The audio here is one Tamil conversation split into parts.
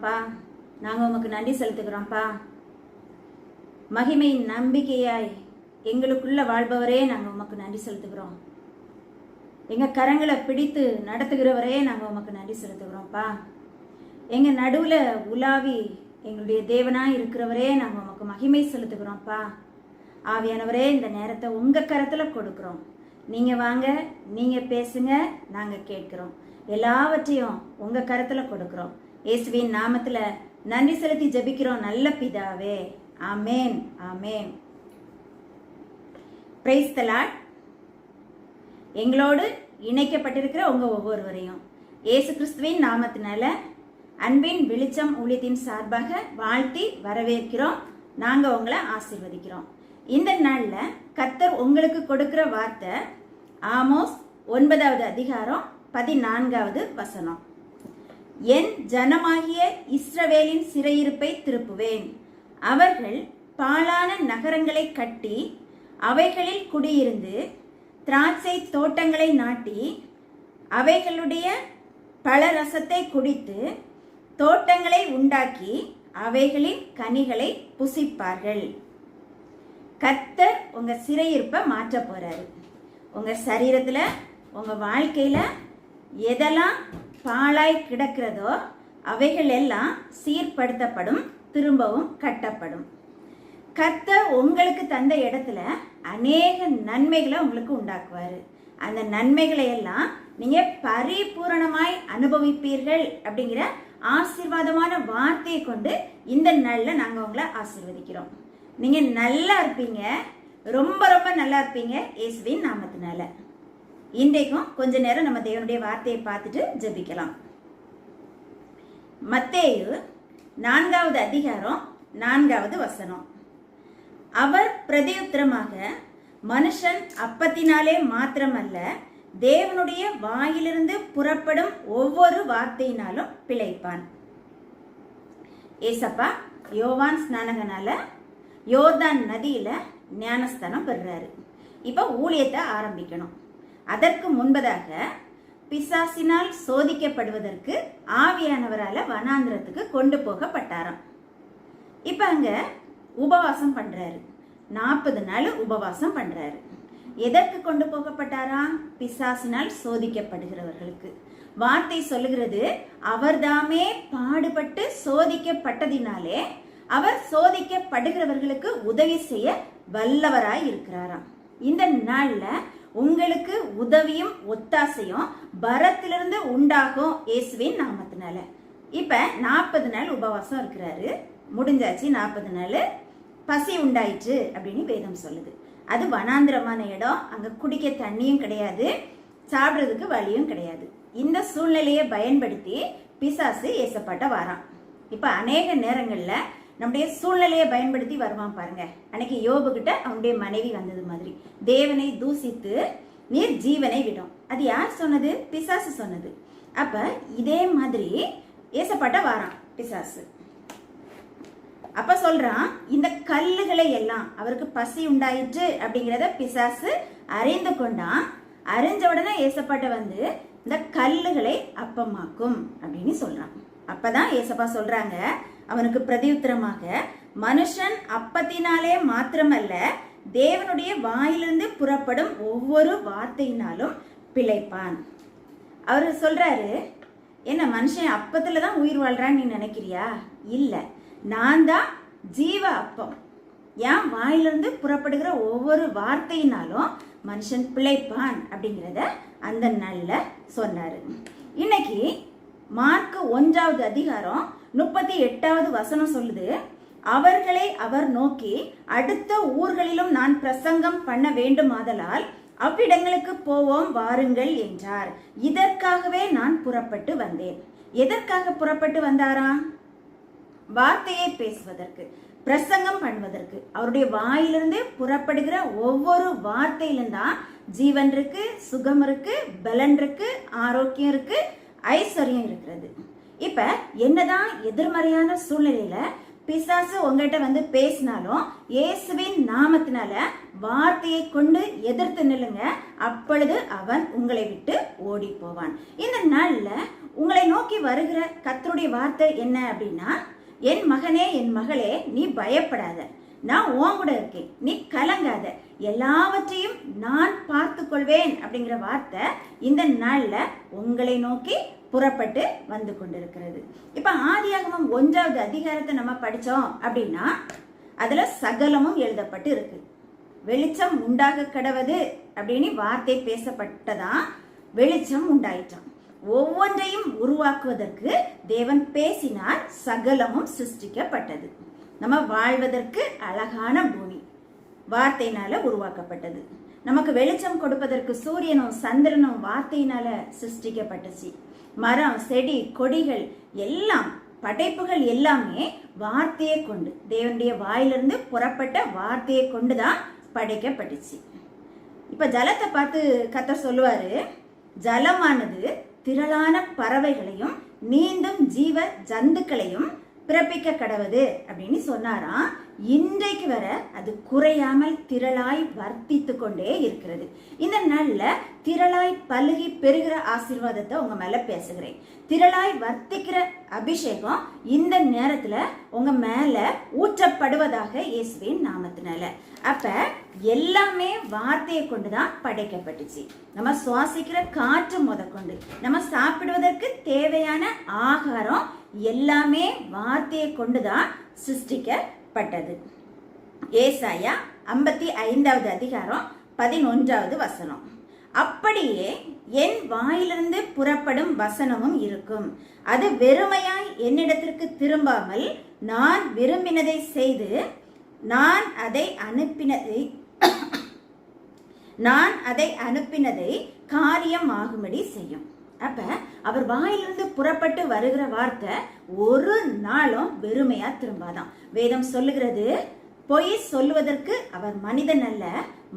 செலுத்துகிறோம்ப்பா நாங்கள் உமக்கு நன்றி செலுத்துகிறோம்ப்பா. மகிமையின் நம்பிக்கையாய் எங்களுக்குள்ள வாழ்பவரே நாங்கள் உமக்கு நன்றி செலுத்துகிறோம். எங்கள் கரங்களை பிடித்து நடத்துகிறவரே நாங்கள் உமக்கு நன்றி செலுத்துகிறோம்ப்பா. எங்கள் நடுவில் உலாவி எங்களுடைய தேவனாக இருக்கிறவரே நாங்கள் உமக்கு மகிமை செலுத்துகிறோம்ப்பா. ஆவியானவரே இந்த நேரத்தை உங்கள் கரத்தில் கொடுக்குறோம். நீங்கள் வாங்க நீங்கள் பேசுங்க நாங்கள் கேட்குறோம். எல்லாவற்றையும் உங்கள் கரத்தில் கொடுக்குறோம். இயேசுவின் நாமத்தில் நன்றி செலுத்தி ஜெபிக்கிறோம் நல்ல பிதாவே. ஆமேன் ஆமேன். பிரைஸ் தலாட் எங்களோடு இணைக்கப்பட்டிருக்கிற உங்கள் ஒவ்வொருவரையும் இயேசு கிறிஸ்துவின் நாமத்தினால அன்பின் வெளிச்சம் ஊழியத்தின் சார்பாக வாழ்த்தி வரவேற்கிறோம். நாங்கள் உங்களை ஆசிர்வதிக்கிறோம். இந்த நாளில் கத்தர் உங்களுக்கு கொடுக்கிற வார்த்தை ஆமோஸ் ஒன்பதாவது அதிகாரம் பதினான்காவது வசனம். என் ஜனமாகிய இஸ்ரவேலின் சிறையிருப்பை திருப்புவேன். அவர்கள் பாழான நகரங்களை கட்டி அவைகளில் குடியிருந்து திராட்சை தோட்டங்களை நாட்டி அவைகளுடைய பழரசத்தை குடித்து தோட்டங்களை உண்டாக்கி அவைகளின் கனிகளை புசிப்பார்கள். கத்தர் உங்கள் சிறையிருப்பை மாற்ற போகிறாரு உங்கள் சரீரத்தில் உங்கள் வாழ்க்கையில் எதெல்லாம் பாழாய் கிடக்கிறதோ அவைகள் எல்லாம் சீர்படுத்தப்படும் திரும்பவும் கட்டப்படும். கர்த்தர் உங்களுக்கு தந்த இடத்துல அநேக நன்மைகளை உங்களுக்கு உண்டாக்குவார். அந்த நன்மைகளை எல்லாம் நீங்கள் பரிபூரணமாய் அனுபவிப்பீர்கள் அப்படிங்கிற ஆசீர்வாதமான வார்த்தையை கொண்டு இந்த நாளில் நாங்கள் உங்களை ஆசீர்வதிக்கிறோம். நீங்கள் நல்லா இருப்பீங்க. ரொம்ப ரொம்ப நல்லா இருப்பீங்க. இயேசுவின் நாமத்தினால. இன்றைக்கும் கொஞ்ச நேரம் நம்ம தேவனுடைய வார்த்தையை பார்த்துட்டு ஜெபிக்கலாம். மத்தேயு நான்காவது அதிகாரம் நான்காவது வசனம். அவர் பிரதியுத்திரமாக மனுஷன் அப்பத்தினாலே மாத்திரமல்ல தேவனுடைய வாயிலிருந்து புறப்படும் ஒவ்வொரு வார்த்தையினாலும் பிழைப்பான். ஏசப்பா யோவான் ஸ்நானகனால யோர்தான் நதியில ஞானஸ்தானம் பெறுறாரு. இப்போ ஊழியத்தை ஆரம்பிக்கணும். அதற்கு முன்பதாக பிசாசினால் சோதிக்கப்படுவதற்கு ஆவியானவரால வனாந்திரத்துக்கு கொண்டு போகப்பட்டாராம். இப்போ அங்க உபவாசம் பண்றாரு. நாற்பது நாள் உபவாசம் பண்றாரு. எதற்கு கொண்டு போகப்பட்டாரா பிசாசினால் சோதிக்கப்படுகிறவர்களுக்கு. வார்த்தை சொல்லுகிறது அவர்தாமே பாடுபட்டு சோதிக்கப்பட்டதினாலே அவர் சோதிக்கப்படுகிறவர்களுக்கு உதவி செய்ய வல்லவராய் இருக்கிறாராம். இந்த நாளில் உங்களுக்கு உதவியும் ஒத்தாசையும் பரத்திலிருந்து உண்டாகும் இயேசுவின் நாமத்தினால. இப்ப நாற்பது நாள் உபவாசம் இருக்கிறாரு. முடிஞ்சாச்சு நாற்பது நாள். பசி உண்டாயிற்று அப்படின்னு வேதம் சொல்லுது. அது வனாந்திரமான இடம். அங்க குடிக்க தண்ணியும் கிடையாது. சாப்பிட்றதுக்கு வழியும் கிடையாது. இந்த சூழ்நிலையை பயன்படுத்தி பிசாசு ஏசப்பட்ட வாரான். இப்ப அநேக நேரங்கள்ல நம்முடைய சூழ்நிலையை பயன்படுத்தி வருவான் பாருங்க. அன்னைக்கு யோபு கிட்ட அவனுடைய மனைவி வந்தது மாதிரி. தேவனை தூசித்து நீர் ஜீவனை விடும். அது யார் சொன்னது? பிசாசு சொன்னது. அப்ப இதே மாதிரி ஏசப்பட்ட வாரான் பிசாசு. அப்ப சொல்றான் இந்த கல்லுகளை எல்லாம் அவருக்கு பசி உண்டாயிற்று அப்படிங்கிறத பிசாசு அறிந்து கொண்டான். அறிஞ்ச உடனே ஏசப்பாட்ட வந்து இந்த கல்லுகளை அப்பமாக்கும் அப்படின்னு சொல்றான். அப்பதான் ஏசப்பா சொல்றாங்க அவனுக்கு பிரதியுத்தரமாக மனுஷன் அப்பத்தினாலே மாத்திரமல்ல தேவனுடைய வாயிலிருந்து புறப்படும் ஒவ்வொரு வார்த்தையினாலும் பிழைப்பான். அவர் சொல்றாரு என்ன மனுஷன் அப்பத்துல தான் உயிர் வாழ்றான்னு நீ நினைக்கிறியா? இல்ல நான் தான் ஜீவ அப்பம். என் வாயிலிருந்து புறப்படுகிற ஒவ்வொரு வார்த்தையினாலும் மனுஷன் பிழைப்பான் அப்படிங்கிறத அந்த நாளில் சொன்னாரு. இன்னைக்கு மார்க் ஒன்றாவது அதிகாரம் முப்பத்தி எட்டாவது வசனம் சொல்லுது அவர்களை அவர் நோக்கி அடுத்த ஊர்களிலும் நான் பிரசங்கம் பண்ண வேண்டுமாதலால் அவ்விடங்களுக்கு போவோம் வாருங்கள் என்றார். இதற்காகவே நான் புறப்பட்டு வந்தேன். எதற்காக புறப்பட்டு வந்தாராம் வார்த்தையை பேசுவதற்கு பிரசங்கம் பண்ணுவதற்கு. அவருடைய வாயிலிருந்து புறப்படுகிற ஒவ்வொரு வார்த்தையிலும் தான் ஜீவன் இருக்கு சுகம் இருக்கு பலன் இருக்கு ஆரோக்கியம் இருக்கு ஐஸ்வர்யம் இருக்கிறது. இப்ப என்னதான் எதிர்மறையான சூழ்நிலையில பிசாசு உங்ககிட்ட வந்து பேசினாலும் இயேசுவின் நாமத்தினால வார்த்தையை கொண்டு எதிர்த்து நில்லுங்க. அப்பொழுது அவன் உங்களை விட்டு ஓடி போவான் இந்த நாளில் உங்களை நோக்கி வருகிற கத்தருடைய வார்த்தை என்ன அப்படின்னா என் மகனே என் மகளே நீ பயப்படாத. நான் உன் கூட இருக்கேன். நீ கலங்காத. எல்லாவற்றையும் நான் பார்த்து கொள்வேன் அப்படிங்கிற வார்த்தை இந்த நாளில் உங்களை நோக்கி புறப்பட்டு வந்து கொண்டிருக்கிறது. இப்ப ஆதியாகமம் ஒன்றாவது அதிகாரத்தை நம்ம படிச்சோம் அப்படின்னா அதுல சகலமும் எழுதப்பட்டு இருக்கு. வெளிச்சம் உண்டாக கடவது அப்படின்னு வார்த்தை பேசப்பட்டதான் வெளிச்சம் உண்டாயிட்டான் ஒவ்வொன்றையும் உருவாக்குவதற்கு தேவன் பேசினார் சகலமும் சிருஷ்டிக்கப்பட்டது. நம்ம வாழ்வதற்கு அழகான பூமி. வார்த்தையினால உருவாக்கப்பட்டது. நமக்கு வெளிச்சம் கொடுப்பதற்கு சூரியனும் சந்திரனும் வார்த்தையினால சிருஷ்டிக்கப்பட்டுச்சு. மரம் செடி கொடிகள் எல்லாம் படைப்புகள் எல்லாமே வார்த்தையை கொண்டு தேவனுடைய வாயிலிருந்து புறப்பட்ட வார்த்தையை கொண்டு தான் படைக்கப்பட்டுச்சு. இப்போ ஜலத்தை பார்த்து கத்தர் சொல்லுவார் ஜலமானது திரளான பறவைகளையும் நீந்தும் ஜீவ ஜந்துக்களையும் பிறப்பிக்க கடவுது அப்படின்னு சொன்னாராம். இன்றைக்கு வர அது குறையாமல் திரளாய் வர்த்தித்து கொண்டே இருக்கிறது. இந்த நல்ல திரளாய் பழுகி பெருகிற ஆசீர்வாதத்தை உங்க மேல பேசுகிறேன். திரளாய் வர்த்திக்கிற அபிஷேகம் இந்த நேரத்துல உங்க மேல ஊற்றப்படுவதாக இயேசுவின் நாமத்தினால. அப்ப எல்லாமே வார்த்தையை கொண்டுதான் படைக்கப்பட்டுச்சு. நம்ம சுவாசிக்கிற காற்று முதற்கொண்டு நம்ம சாப்பிடுவதற்கு தேவையான ஆகாரம் எல்லாமே வார்த்தையை கொண்டுதான் சிருஷ்டிக்கப்பட்டது. ஏசாயா ஐம்பத்தி ஐந்தாவது அதிகாரம் பதினொன்றாவது வசனம். அப்படியே என் வாயிலிருந்து புறப்படும் வசனமும் இருக்கும். அது வெறுமையாய் என்னிடத்திற்கு திரும்பாமல் நான் விரும்பினதை செய்து நான் அதை அனுப்பினதை நான் அதை அனுப்பினதை காரியமாகும்படி செய்யும். அப்ப அவர் வாயிலிருந்து புறப்பட்டு வருகிற வார்த்தை ஒரு நாளும் வெறுமையா திரும்பாதான் வேதம் சொல்லுகிறது பொய் சொல்லுவதற்கு அவர் மனிதன் அல்ல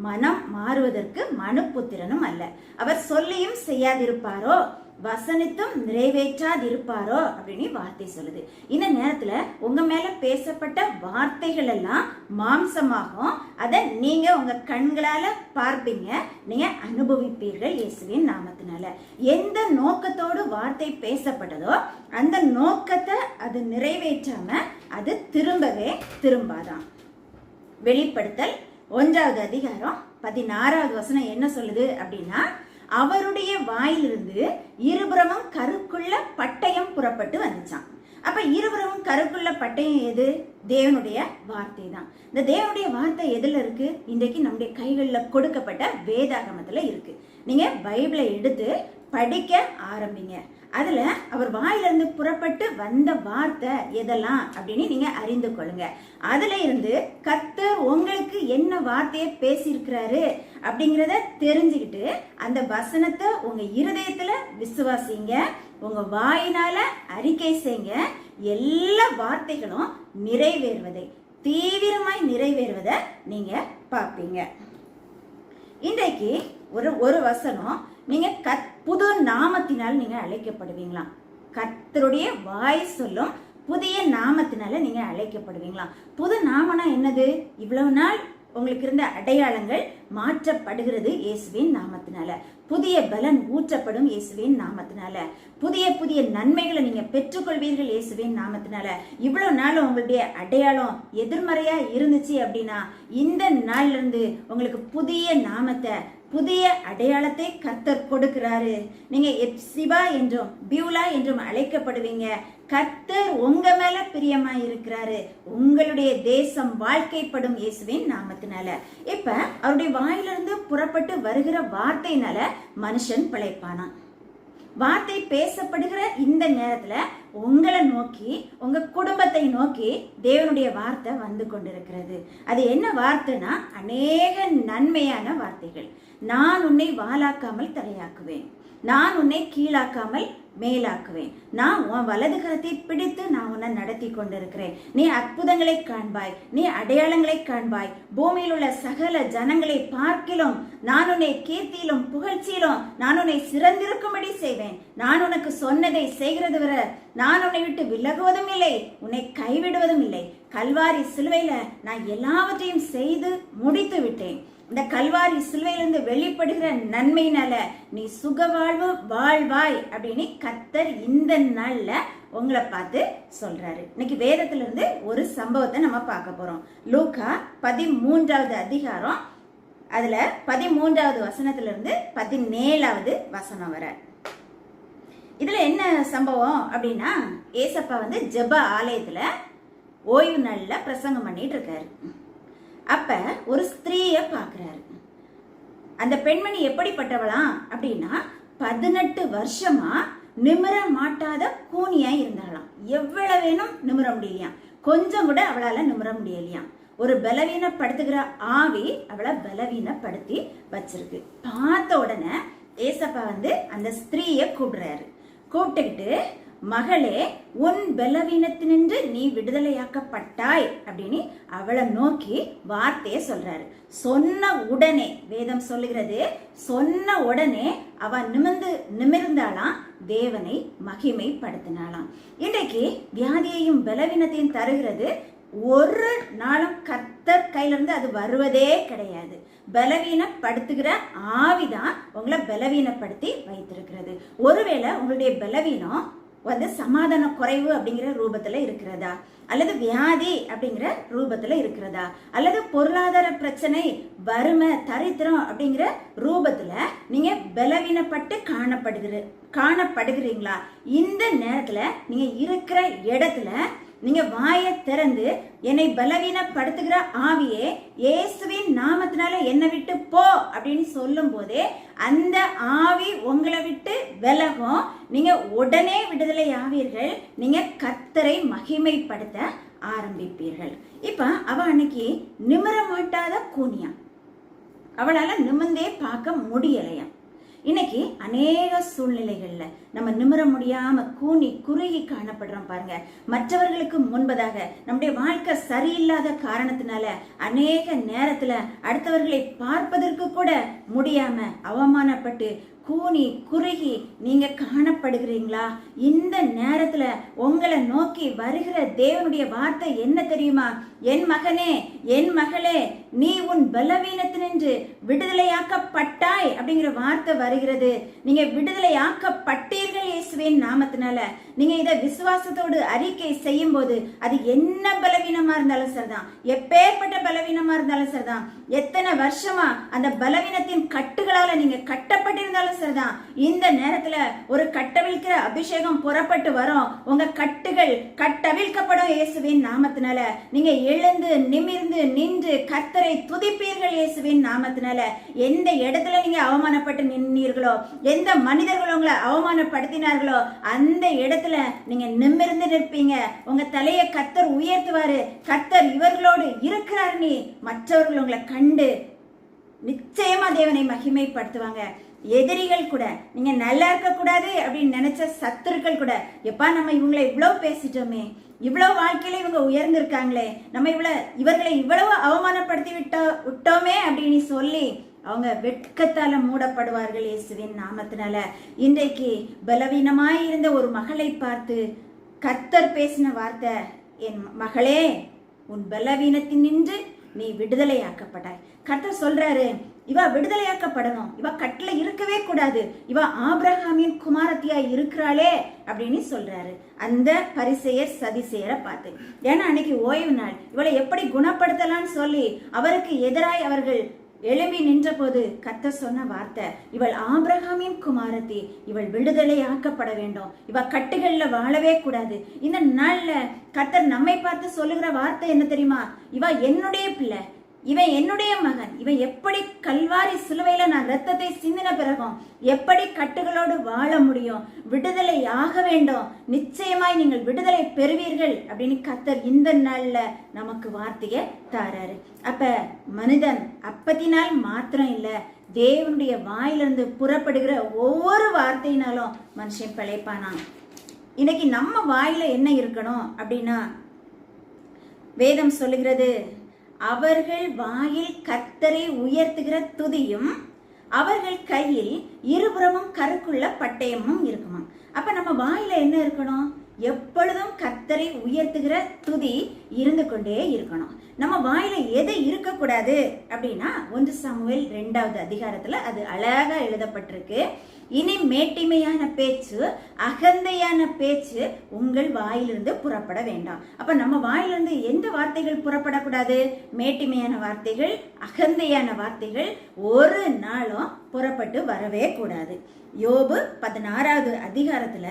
மனம் மாறுவதற்கு மனுப்புத்திரனும் அல்ல. அவர் சொல்லியும் செய்யாதிருப்பாரோ வசனித்தும் நிறைவேற்றாதிருப்பாரோ அப்படின்னு வார்த்தை சொல்லுது. இந்த நேரத்துல உங்க மேல பேசப்பட்ட வார்த்தைகள் எல்லாம் மாம்சமாகும். அதை நீங்க உங்க கண்களால பார்ப்பீங்க. நீங்க அனுபவிப்பீர்கள் இயேசுவின் நாமத்தினால. எந்த நோக்கத்தோடு வார்த்தை பேசப்பட்டதோ அந்த நோக்கத்தை அது நிறைவேற்றாம அது திரும்பவே திரும்பாதான். வெளிப்படுத்தல் ஒன்றாவது அதிகாரம் பதினாறாவது வசனம் என்ன சொல்லுது அப்படின்னா அவருடைய வாயிலிருந்து இருபுறமும் கருக்குள்ள பட்டயம் புறப்பட்டு வந்துச்சான் அப்ப இருபுறமும் கருக்குள்ள பட்டயம் எது? தேவனுடைய வார்த்தை தான். இந்த தேவனுடைய வார்த்தை எதுல இருக்கு? இன்றைக்கு நம்முடைய கைகளில் கொடுக்கப்பட்ட வேதாகமத்துல இருக்கு. நீங்க பைபிளை எடுத்து படிக்க ஆரம்பிங்க. அதில் அவர் வாயிலிருந்து புறப்பட்டு வந்த வார்த்தை எதெல்லாம் அப்படின்னு நீங்கள் அறிந்து கொள்ளுங்க. அதில் இருந்து கர்த்தர் உங்களுக்கு என்ன வார்த்தையை பேசியிருக்கிறாரு அப்படிங்கிறத தெரிஞ்சுக்கிட்டு அந்த வசனத்தை உங்கள் இருதயத்தில் விசுவாசிங்க. உங்கள் வாயினால் அறிக்கை செய்யுங்க எல்லா வார்த்தைகளும் நிறைவேறுவதை தீவிரமாய் நிறைவேறுவதை நீங்கள் பார்ப்பீங்க. இன்றைக்கு ஒரு ஒரு வசனம். நீங்க கத் புது நாமத்தினால் நீங்க அழைக்கப்படுவீங்களா கத்தருடைய வாய் சொல்லும் புதிய நாமத்தினால நீங்க அழைக்கப்படுவீங்களா புது நாமனா என்னது? இவ்வளவு நாள் உங்களுக்கு இருந்த அடையாளங்கள் மாற்றப்படுகிறது இயேசுவின் நாமத்தினால. புதிய பலன் ஊற்றப்படும் இயேசுவின் நாமத்தினால. புதிய புதிய நன்மைகளை நீங்க பெற்றுக்கொள்வீர்கள் இயேசுவின் நாமத்தினால. இவ்வளவு நாள் உங்களுடைய அடையாளம் எதிர்மறையா இருந்துச்சு அப்படின்னா இந்த நாள்ல இருந்து உங்களுக்கு புதிய நாமத்தை புதிய அடையாளத்தை கர்த்தர் கொடுக்கிறாரு. நீங்க எப்சிபா என்றும் பியூலா என்றும் அழைக்கப்படுவீங்க. கர்த்தர் உங்க மேல பிரியமா இருக்கிறாரு. உங்களுடைய தேசம் வாழ்க்கைப்படும் இயேசுவின் நாமத்தினால. இப்ப அவருடைய வாயிலிருந்து புறப்பட்டு வருகிற வார்த்தையினால மனுஷன் பிழைப்பானான் வார்த்தை பேசப்படுகிற இந்த நேரத்துல உங்களை நோக்கி உங்க குடும்பத்தை நோக்கி தேவனுடைய வார்த்தை வந்து கொண்டிருக்கிறது. அது என்ன வார்த்தைனா அநேக நன்மையான வார்த்தைகள். நான் உன்னை வாலாக்காமல் தலையாக்குவேன். நான் உன்னை கீழாக்காமல் மேலாக்குவேன். நான் உன் வலது கரத்தை பிடித்து நான் உன்னை நடத்தி கொண்டிருக்கிறேன். நீ அற்புதங்களை காண்பாய். நீ அடையாளங்களை காண்பாய். பூமியில் உள்ள சகல ஜனங்களை பார்க்கிலும் நான் உன்னை கீர்த்தியிலும் புகழ்ச்சியிலும் நான் உன்னை சிறந்திருக்கும்படி செய்வேன். நான் உனக்கு சொன்னதை செய்கிறது வர நான் உன்னை விட்டு விலகுவதும் இல்லை உன்னை கைவிடுவதும் இல்லை. கல்வாரி சிலுவையில நான் எல்லாவற்றையும் செய்து முடித்து விட்டேன். இந்த கல்வாரி சிலுவையிலிருந்து வெளிப்படுகிற நன்மையினால நீ சுகவாழ்வு வாழ்வாய் அப்படின்னு கத்தர் இந்த நாள்ல உங்களை பார்த்து சொல்றாரு. இன்னைக்கு வேதத்துல இருந்து ஒரு சம்பவத்தை நம்ம பார்க்க போறோம். லூக்கா பதிமூன்றாவது அதிகாரம் அதுல பதிமூன்றாவது வசனத்துல இருந்து பதினேழாவது வசனம் வர. இதுல என்ன சம்பவம் அப்படின்னா ஏசப்பா வந்து ஜப ஆலயத்துல ஓய்வு நாளில் பிரசங்கம் பண்ணிட்டு இருக்காரு. அப்ப ஒரு ஸ்திரீய பாக்குறாரு. அந்த பெண்மணி எப்படிப்பட்டவளாம் அப்படின்னா பதினெட்டு வருஷமா நிமிர மாட்டாத கூனியா இருந்தாளாம். எவ்வளவு வேணும் நிமிர முடியலையாம் கொஞ்சம் கூட அவளால நிமிர முடியலையாம் ஒரு பலவீனப்படுத்துகிற ஆவி அவளை பலவீனப்படுத்தி வச்சிருக்கு. பார்த்த உடனே ஏசப்பா வந்து அந்த ஸ்திரீய கூப்பிடுறாரு. கூப்பிட்டுக்கிட்டு மகளே உன் பலவீனத்தினின்று நீ விடுதலையாக்கப்பட்டாய் அப்படின்னு அவளை நோக்கி வார்த்தையை சொல்றாரு. சொன்ன உடனே வேதம் சொல்லுகிறது சொன்ன உடனே அவ நிமிர்ந்து நிமிர்ந்தாளாம் தேவனை மகிமைப்படுத்தினாலாம் இன்றைக்கு வியாதியையும் பலவீனத்தையும் தருகிறது. ஒரு நாளும் கத்தர் கையிலிருந்து அது வருவதே கிடையாது. பலவீனப்படுத்துகிற ஆவிதான் உங்களை பலவீனப்படுத்தி வைத்திருக்கிறது. ஒருவேளை உங்களுடைய பலவீனம் வந்து சமாதான குறைவு அப்படிங்கிற ரூபத்தில் இருக்கிறதா? அல்லது வியாதி அப்படிங்கிற ரூபத்தில் இருக்கிறதா? அல்லது பொருளாதார பிரச்சனை வறுமை தரித்திரம் அப்படிங்கிற ரூபத்தில் நீங்கள் பலவீனப்பட்டு காணப்படுகிற காணப்படுகிறீங்களா? இந்த நேரத்தில் நீங்கள் இருக்கிற இடத்துல நீங்க வாயை திறந்து என்னை பலவீனப்படுத்துகிற ஆவியே இயேசுவின் நாமத்தினால என்னை விட்டு போ அப்படின்னு சொல்லும் போதே அந்த ஆவி உங்களை விட்டு விலகும். நீங்க உடனே விடுதலை ஆவீர்கள். நீங்க கத்தரை மகிமைப்படுத்த ஆரம்பிப்பீர்கள். இப்ப அவ அன்னைக்கு நிமிர மாட்டாத கூனியா. அவளால நிமிர்ந்தே பார்க்க முடியலையா? இன்னைக்கு அநேக சூழ்நிலைகள்ல நம்ம நிமிர முடியாம கூனி குறுகி காணப்படுறோம் பாருங்க. மற்றவர்களுக்கு முன்பதாக நம்முடைய வாழ்க்கை சரியில்லாத காரணத்தினால அநேக நேரத்துல அடுத்தவர்களை பார்ப்பதற்கு கூட முடியாம அவமானப்பட்டு கூனி குறுகி நீங்க காணப்படுகிறீங்களா? இந்த நேரத்துல உங்களை நோக்கி வருகிற தேவனுடைய வார்த்தை என்ன தெரியுமா? என் மகனே என் மகளே நீ உன் பலவீனத்தினின்று விடுதலையாக்கப்பட்டாய் அப்படிங்கிற வார்த்தை வருகிறது. நீங்க விடுதலையாக்கப்பட்டீர்கள் இயேசுவின் நாமத்தினால. நீங்க இதை விசுவாசத்தோடு அறிக்கை செய்யும் போது அது என்ன பலவீனமா இருந்தாலும் சரிதான். எப்பேற்பட்ட பலவீனமா இருந்தாலும் சரிதான். எத்தனை வருஷமா அந்த பலவீனத்தின் கட்டுகளால நீங்க கட்டப்பட்டிருந்தாலும் தான் இந்த நேரத்துல ஒரு கட்டவிழ்க்கிற அபிஷேகம் புறப்பட்டு வரும். உங்க கட்டுகள் கட்டவிழ்க்கப்படும் இயேசுவின் நாமத்தினால. நீங்க எழுந்து நிமிர்ந்து நின்று கத்தரை துதிப்பீர்கள் இயேசுவின் நாமத்தினால. எந்த இடத்துல நீங்க அவமானப்பட்டு நின்னீர்களோ எந்த மனிதர்கள் உங்களை அவமானப்படுத்தினார்களோ அந்த இடத்துல நீங்க நிமிர்ந்து நிற்பீங்க. உங்க தலையை கத்தர் உயர்த்துவாரு. கத்தர் இவர்களோடு இருக்கிறார் நீ. மற்றவர்கள் உங்களை கண்டு நிச்சயமா தேவனை மகிமைப்படுத்துவாங்க. எதிரிகள் கூட நீங்க நல்லா இருக்க கூடாது அப்படின்னு நினைச்ச சத்துருக்கள் கூட எப்பா நம்ம இவங்களை இவ்வளவு பேசிட்டோமே இவ்வளவு வாழ்க்கையில இவங்க உயர்ந்திருக்காங்களே நம்ம இவ்வளவு இவர்களை இவ்வளவு அவமானப்படுத்தி விட்டோ விட்டோமே அப்படின்னு சொல்லி அவங்க வெட்கத்தால மூடப்படுவார்கள் இயேசுவின் நாமத்தினால. இன்றைக்கு பலவீனமாய் இருந்த ஒரு மகளை பார்த்து கத்தர் பேசின வார்த்தை என் மகளே உன் பலவீனத்தின் நின்று நீ விடுதலையாக்கப்பட்டாய். கர்த்தர் சொல்றாரு இவ விடுதலையாக்கப்படணும். இவ கட்டில இருக்கவே கூடாது. இவ ஆபிரகாமின் குமாரத்தியா இருக்கிறாளே அப்படின்னு சொல்றாரு. அந்த பரிசெயர் சதிசெயரை பார்த்து ஏன்னா அன்னைக்கு ஓய்வு நாள். இவளை எப்படி குணப்படுத்தலாம்னு சொல்லி அவருக்கு எதிராய் அவர்கள் எழும்பி நின்றபோது கத்த சொன்ன வார்த்தை இவள் ஆபிரகாமின் குமாரத்தி இவள் விடுதலையாக்கப்பட வேண்டும். இவ கட்டுகள்ல வாழவே கூடாது. இந்த நாள்ல கத்தர் நம்மை பார்த்து சொல்லுகிற வார்த்தை என்ன தெரியுமா? இவ என்னுடைய பிள்ளை. இவன் என்னுடைய மகன். இவன் எப்படி கல்வாரி சிலுவையில நான் ரத்தத்தை சிந்தின பிறகும் எப்படி கட்டுகளோடு வாழ முடியும்? விடுதலை ஆக வேண்டும். நிச்சயமாய் நீங்கள் விடுதலை பெறுவீர்கள் அப்படின்னு கத்தர் இந்த நாளில் நமக்கு வார்த்தையை தாராரு. அப்ப மனிதன் அப்பத்தினால் மாத்திரம் இல்லை தேவனுடைய வாயிலிருந்து புறப்படுகிற ஒவ்வொரு வார்த்தையினாலும் மனுஷன் பிழைப்பானான். இன்னைக்கு நம்ம வாயில என்ன இருக்கணும் அப்படின்னா வேதம் சொல்லுகிறது அவர்கள் வாயில் கத்தரை உயர்த்துகிற துதியும் அவர்கள் கையில் இருபுறமும் கருக்குள்ள பட்டயமும் இருக்குமா அப்ப நம்ம வாயில என்ன இருக்கணும்? எப்பொழுதும் கத்தரை உயர்த்துகிற துதி இருந்து கொண்டே இருக்கணும். நம்ம வாயில எது இருக்கக்கூடாது அப்படின்னா ஒன்று சமுவேல் ரெண்டாவது அதிகாரத்துல அது அழகா எழுதப்பட்டிருக்கு. இனி மேட்டிமையான பேச்சு அகந்தையான பேச்சு உங்கள் வாயிலிருந்து புறப்பட வேண்டாம். அப்ப நம்ம வாயிலிருந்து எந்த வார்த்தைகள் புறப்படக்கூடாது? மேட்டிமையான வார்த்தைகள் அகந்தையான வார்த்தைகள் ஒரு நாளும் புறப்பட்டு வரவே கூடாது. யோபு பதினாறாவது அதிகாரத்துல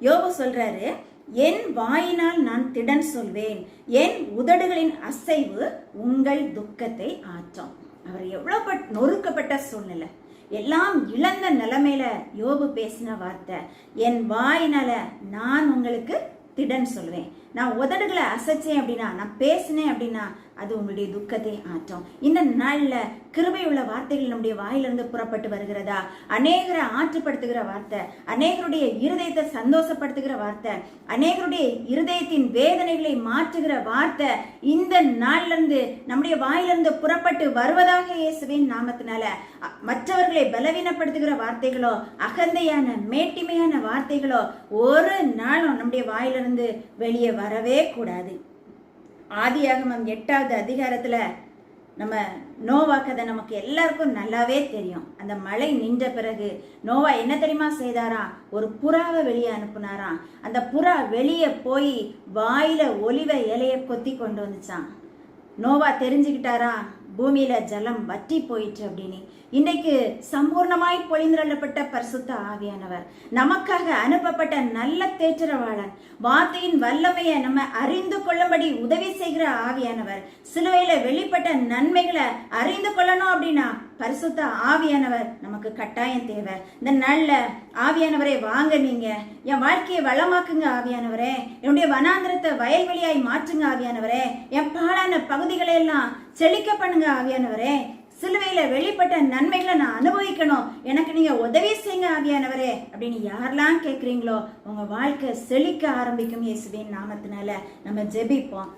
யோபு சொல்றாரு என் வாயினால் நான் திடன் சொல்வேன். என் உதடுகளின் அசைவு உங்கள் துக்கத்தை ஆற்றும். அவர் எவ்வளவு பட்- நொறுக்கப்பட்ட சூழ்நிலை. எல்லாம் இழந்த நிலைமையில யோபு பேசின வார்த்தை என் வாயினால நான் உங்களுக்கு திடன் சொல்வேன். நான் உதடுகளை அசைச்சேன் அப்படின்னா நான் பேசினேன் அப்படின்னா அது உங்களுடைய துக்கத்தை ஆற்றும். இந்த நாளில் கிருபையுள்ள வார்த்தைகள் நம்முடைய வாயிலிருந்து புறப்பட்டு வருகிறதா? அநேகரை ஆற்றுப்படுத்துகிற வார்த்தை அநேகருடைய இருதயத்தை சந்தோஷப்படுத்துகிற வார்த்தை அநேகருடைய இருதயத்தின் வேதனைகளை மாற்றுகிற வார்த்தை இந்த நாளிலிருந்து நம்முடைய வாயிலிருந்து புறப்பட்டு வருவதாக இயேசுவின் நாமத்தினால மற்றவர்களை பலவீனப்படுத்துகிற வார்த்தைகளோ அகந்தையான மேட்டிமையான வார்த்தைகளோ ஒரு நாளும் நம்முடைய வாயிலிருந்து வெளியே வர வரவே கூடாது. ஆதியாகமம் எட்டாவது அதிகாரத்தில் நம்ம நோவா கதை நமக்கு எல்லாருக்கும் நல்லாவே தெரியும். அந்த மழை நின்ற பிறகு நோவா என்ன தெரியுமா செய்தாரா? ஒரு புறாவை வெளியே அனுப்புனாராம். அந்த புறா வெளியே போய் வாயில ஒலிவ இலைய கொத்தி கொண்டு வந்துச்சான் நோவா தெரிஞ்சுக்கிட்டாரா? பூமியில ஜலம் வற்றி போயிற்று அப்படின்னு. இன்னைக்கு சம்பூர்ணமாய் பொழிந்திரள்ளப்பட்ட பரிசுத்த ஆவியானவர் நமக்காக அனுப்பப்பட்ட நல்ல தேற்றரவாளன் வார்த்தையின் வல்லமையை நம்ம அறிந்து கொள்ளும்படி உதவி செய்கிற ஆவியானவர் சிலுவையில வெளிப்பட்ட நன்மைகளை அறிந்து கொள்ளணும் அப்படின்னா பரிசுத்த ஆவியானவர் நமக்கு கட்டாயம் தேவை. இந்த நல்ல ஆவியானவரை வாங்க நீங்க. என் வாழ்க்கையை வளமாக்குங்க ஆவியானவரே. என்னுடைய வனாந்திரத்தை வயல்வெளியாய் மாற்றுங்க ஆவியானவரே. என் பாழான பகுதிகளை எல்லாம் செழிக்க பண்ணுங்க ஆவியானவரே. சிலுவையில வெளிப்பட்ட நன்மைகளை நான் அனுபவிக்கணும். எனக்கு நீங்க உதவி செய்யுங்க ஆவியானவரே. அப்படின்னு யாரெல்லாம் கேட்குறீங்களோ உங்க வாழ்க்கை செழிக்க ஆரம்பிக்கும் இயேசுவின் நாமத்தினால நம்ம ஜெபிப்போம்.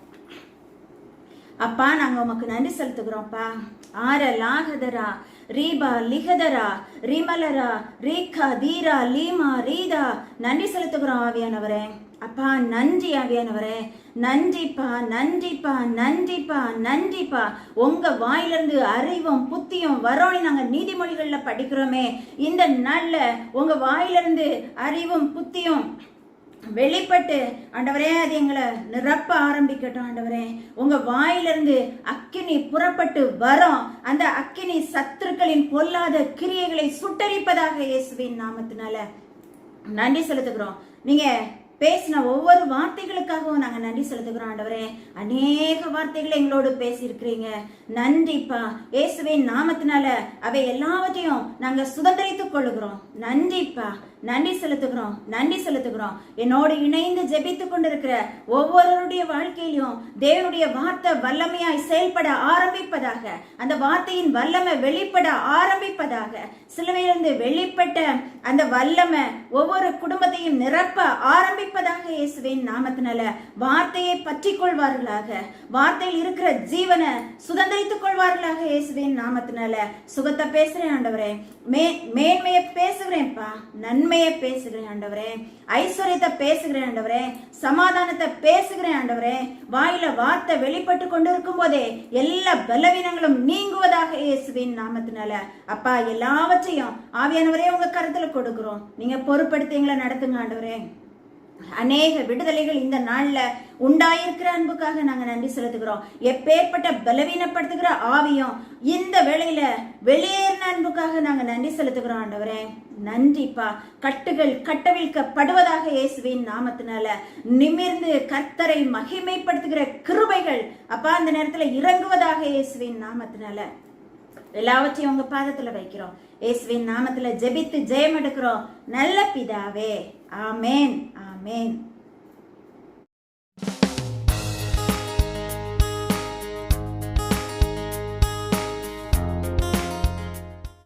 அப்பா நாங்கள் உமக்கு நன்றி செலுத்துகிறோம்ப்பா. ஆர லாகதரா ரீபா லிகதரா ரிமலரா ரீகா தீரா லீமா ரீதா. நன்றி செலுத்துகிறோம் ஆவியானவரே. அப்பா நன்றி ஆவியானவரே. நன்றிப்பா நன்றிப்பா நன்றிப்பா நன்றிப்பா. உங்க வாயிலிருந்து அறிவும் புத்தியும் வரோன்னு நாங்கள் நீதிமொழிகளில் படிக்கிறோமே. இந்த நாளில் உங்க வாயிலிருந்து அறிவும் புத்தியும் வெளிப்பட்டு ஆண்டவரே அது எங்களை நிரப்ப ஆரம்பிக்கட்டும் ஆண்டவரே. உங்க வாயிலிருந்து அக்கினி புறப்பட்டு வரும். அந்த அக்கினி சத்துருக்களின் பொல்லாத கிரியைகளை சுட்டரிப்பதாக இயேசுவின் நாமத்தினால நன்றி செலுத்துகிறோம். நீங்க பேசின ஒவ்வொரு வார்த்தைகளுக்காகவும் நாங்க நன்றி செலுத்துகிறோம் ஆண்டவரே. அநேக வார்த்தைகளை எங்களோடு பேசியிருக்கிறீங்க. நன்றிப்பா. இயேசுவின் நாமத்தினால அவை எல்லாவற்றையும் நாங்க சுதந்திரித்துக் கொள்ளுகிறோம். நன்றிப்பா. நன்றி செலுத்துகிறோம். நன்றி செலுத்துகிறோம். என்னோடு இணைந்து ஜெபித்துக் கொண்டிருக்கிற ஒவ்வொருவருடைய வாழ்க்கையிலும் தேவனுடைய வார்த்தை வல்லமையாய் செயல்பட ஆரம்பிப்பதாக அந்த வார்த்தையின் வல்லமை வெளிப்பட ஆரம்பிப்பதாக சிலுவையிலிருந்து வெளிப்பட்ட அந்த வல்லமை ஒவ்வொரு குடும்பத்தையும் நிரப்ப ஆரம்பிப்பதாக இயேசுவின் நாமத்தினால வார்த்தையை பற்றி கொள்வார்களாக வார்த்தையில் இருக்கிற ஜீவனை சுதந்திரித்துக் கொள்வார்களாக இயேசுவின் நாமத்தினால. சுகத்தை பேசுறேன் ஆண்டவரே. மே மேன்மையை பேசுகிறேன்ப்பா. நன்மையை பேசுகிறேன் ஆண்டவரே. ஐஸ்வர்யத்தை பேசுகிறேன் ஆண்டவரே. சமாதானத்தை பேசுகிறேன் ஆண்டவரே. வாயில வார்த்தை வெளிப்பட்டு கொண்டிருக்கும் போதே எல்லா பலவீனங்களும் நீங்குவதாக இயேசுவின் நாமத்தினால. அப்பா எல்லாவற்றையும் ஆவியானவரே உங்க கருத்துல கொடுக்குறோம். நீங்க பொறுப்படுத்தி எங்களை நடத்துங்க ஆண்டவரே. அநேக விடுதலைகள் இந்த நாள்ல உண்டாயிருக்கிற அன்புக்காக நாங்க நன்றி செலுத்துகிறோம். எப்பேற்பட்ட பலவீனப்படுத்துகிற ஆவியும் இந்த வேளையில வெளியேறின அன்புக்காக நாங்க நன்றி செலுத்துகிறோம் ஆண்டவரே. நன்றிப்பா. கட்டுகள் கட்டவிழ்க்கப்படுவதாக இயேசுவின் நாமத்தினால நிமிர்ந்து கர்த்தரை மகிமைப்படுத்துகிற கிருபைகள் அப்பா அந்த நேரத்துல இறங்குவதாக இயேசுவின் நாமத்தினால. எல்லாவற்றையும் உங்க பாதத்துல வைக்கிறோம். இயேசுவின் நாமத்துல ஜெபித்து ஜெயம் எடுக்கிறோம் நல்ல பிதாவே. ஆமேன். ஆமேன்